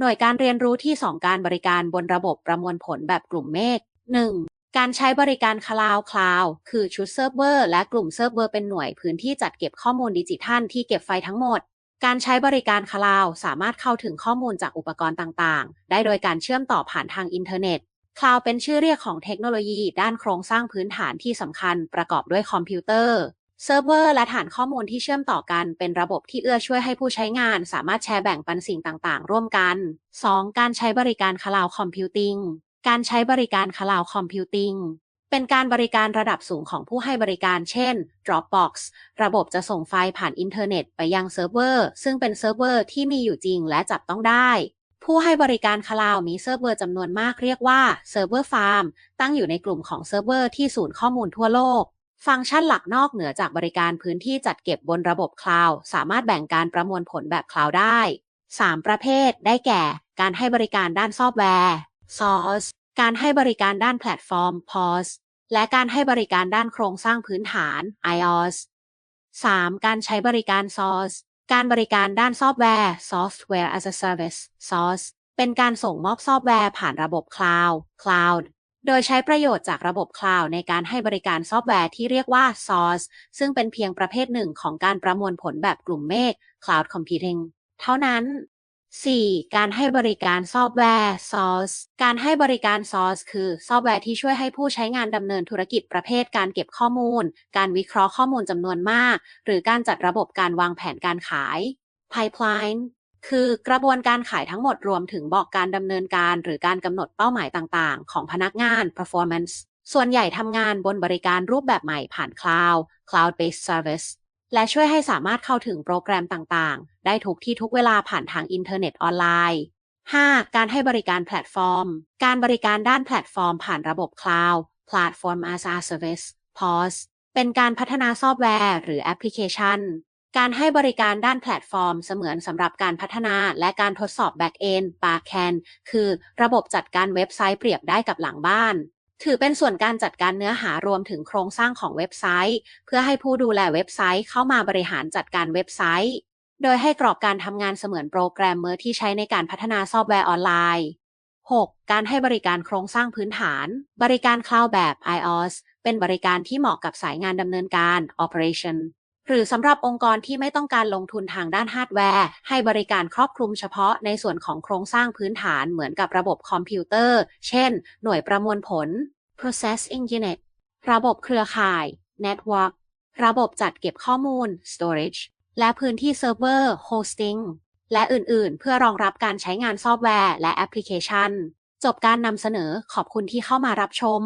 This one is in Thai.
หน่วยการเรียนรู้ที่ 2 การบริการบนระบบประมวลผลแบบกลุ่มเมฆ 1. การใช้บริการ Cloud Cloud คือชุดเซิร์ฟเวอร์และกลุ่มเซิร์ฟเวอร์เป็นหน่วยพื้นที่จัดเก็บข้อมูลดิจิทัลที่เก็บไฟล์ทั้งหมด การใช้บริการ Cloud สามารถเข้าถึงข้อมูลจากอุปกรณ์ต่างๆ ได้โดยการเชื่อมต่อผ่านทางอินเทอร์เน็ต Cloud เป็นชื่อเรียกของเทคโนโลยีด้านโครงสร้างพื้นฐานที่สำคัญประกอบด้วยคอมพิวเตอร์ เซิร์ฟเวอร์และฐานข้อมูลที่เชื่อมต่อกันเป็นระบบที่เอื้อช่วยให้ผู้ใช้งานสามารถแชร์แบ่งปันสิ่งต่าง ๆ ร่วมกัน 2. การใช้บริการ Cloud Computing การใช้บริการ Cloud Computing เป็นการบริการระดับสูงของผู้ให้บริการ เช่น Dropbox ระบบจะส่งไฟล์ผ่านอินเทอร์เน็ตไปยังเซิร์ฟเวอร์ ซึ่งเป็นเซิร์ฟเวอร์ที่มีอยู่จริงและจับต้องได้ ผู้ให้บริการคลาวมีเซิร์ฟเวอร์จำนวนมากเรียกว่าเซิร์ฟเวอร์ฟาร์มตั้งอยู่ในกลุ่มของเซิร์ฟเวอร์ที่ศูนย์ข้อมูลทั่วโลก ฟังก์ชันหลักนอกเหนือจากบริการพื้นที่จัดเก็บบนระบบคลาวสามารถแบ่งการประมวลผลแบบคลาวได้ 3 ประเภท ได้แก่ การให้บริการด้านซอฟต์แวร์ Source การให้บริการด้านแพลตฟอร์ม POS และการให้บริการด้านโครงสร้างพื้นฐาน iOS 3. การใช้บริการ Source การบริการด้านซอฟต์แวร์ Software as a Service Source เป็นการส่งมอบซอฟต์แวร์ผ่านระบบ Cloud Cloud โดยใช้ประโยชน์จากระบบ Cloud ในการให้บริการซอฟต์แวร์ที่เรียกว่า Source ซึ่งเป็นเพียงประเภทหนึ่งของการประมวลผลแบบกลุ่มเมฆ Cloud Computing เท่านั้น 4. การให้บริการซอฟต์แวร์ Source การให้บริการ Source คือซอฟต์แวร์ที่ช่วยให้ผู้ใช้งานดำเนินธุรกิจประเภทการเก็บข้อมูล การวิเคราะห์ข้อมูลจำนวนมาก หรือการจัดระบบการวางแผนการขาย Pipeline คือกระบวนการขายทั้งหมดรวมถึงบอกการดำเนินการหรือการกำหนดเป้าหมายต่างๆ ของพนักงาน performance ส่วนใหญ่ทำงานบนบริการรูปแบบใหม่ผ่าน Cloud Cloud-based Service และช่วยให้สามารถเข้าถึงโปรแกรมต่างๆ ได้ทุกที่ทุกเวลาผ่านทางอินเทอร์เน็ตออนไลน์ 5. การให้บริการแพลตฟอร์ม การบริการด้านแพลตฟอร์มผ่านระบบ Cloud Platform as a Service PaaS เป็นการพัฒนาซอฟต์แวร์หรือแอปพลิเคชัน การให้บริการด้านแพลตฟอร์ม เสมือนสำหรับการพัฒนาและการทดสอบ Back-end Backend คือระบบจัดการเว็บไซต์เปรียบได้กับหลังบ้าน ถือเป็นส่วนการจัดการเนื้อหารวมถึงโครงสร้างของเว็บไซต์ เพื่อให้ผู้ดูแลเว็บไซต์เข้ามาบริหารจัดการเว็บไซต์ โดยให้กรอบการทำงานเสมือนโปรแกรมเมอร์ที่ใช้ในการพัฒนาซอฟต์แวร์ออนไลน์ 6. การให้บริการโครงสร้างพื้นฐาน บริการคลาวด์แบบ iOS เป็นบริการที่เหมาะกับสายงานดำเนินการ operation หรือสำหรับองค์กรที่ไม่ต้องการลงทุนทางด้านฮาร์ดแวร์ ให้บริการครอบคลุมเฉพาะในส่วนของโครงสร้างพื้นฐานเหมือนกับระบบคอมพิวเตอร์ เช่น หน่วยประมวลผล processing unit ระบบเครือข่าย network ระบบจัดเก็บข้อมูล storage และพื้นที่เซิร์ฟเวอร์ hosting และอื่นๆ เพื่อรองรับการใช้งานซอฟต์แวร์และแอปพลิเคชัน จบการนำเสนอขอบคุณที่เข้ามารับชม